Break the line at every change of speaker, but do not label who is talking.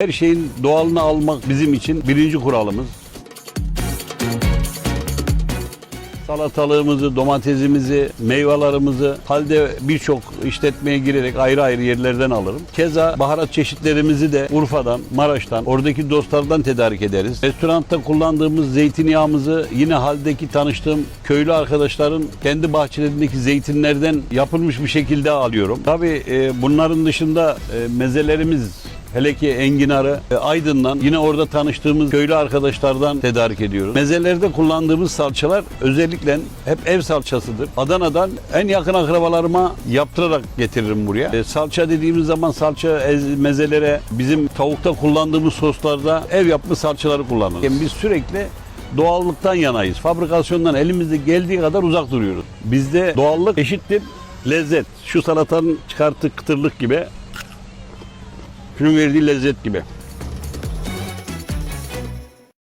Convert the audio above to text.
Her şeyin doğalını almak bizim için birinci kuralımız. Salatalığımızı, domatesimizi, meyvelerimizi halde birçok işletmeye girerek ayrı ayrı yerlerden alırım. Keza baharat çeşitlerimizi de Urfa'dan, Maraş'tan, oradaki dostlardan tedarik ederiz. Restoranda kullandığımız zeytinyağımızı yine haldeki tanıştığım köylü arkadaşların kendi bahçelerindeki zeytinlerden yapılmış bir şekilde alıyorum. Tabii e, bunların dışında e, mezelerimiz Hele ki enginarı e, Aydın'dan yine orada tanıştığımız köylü arkadaşlardan tedarik ediyoruz. Mezelerde kullandığımız salçalar özellikle hep ev salçasıdır. Adana'dan en yakın akrabalarıma yaptırarak getiririm buraya. E, salça dediğimiz zaman salça ez- mezelere bizim tavukta kullandığımız soslarda ev yapımı salçaları kullanırız. Yani biz sürekli doğallıktan yanayız. Fabrikasyondan elimizde geldiği kadar uzak duruyoruz. Bizde doğallık eşittir lezzet. Şu salatanın çıkarttığı kıtırlık gibi Şunun verdiği lezzet gibi.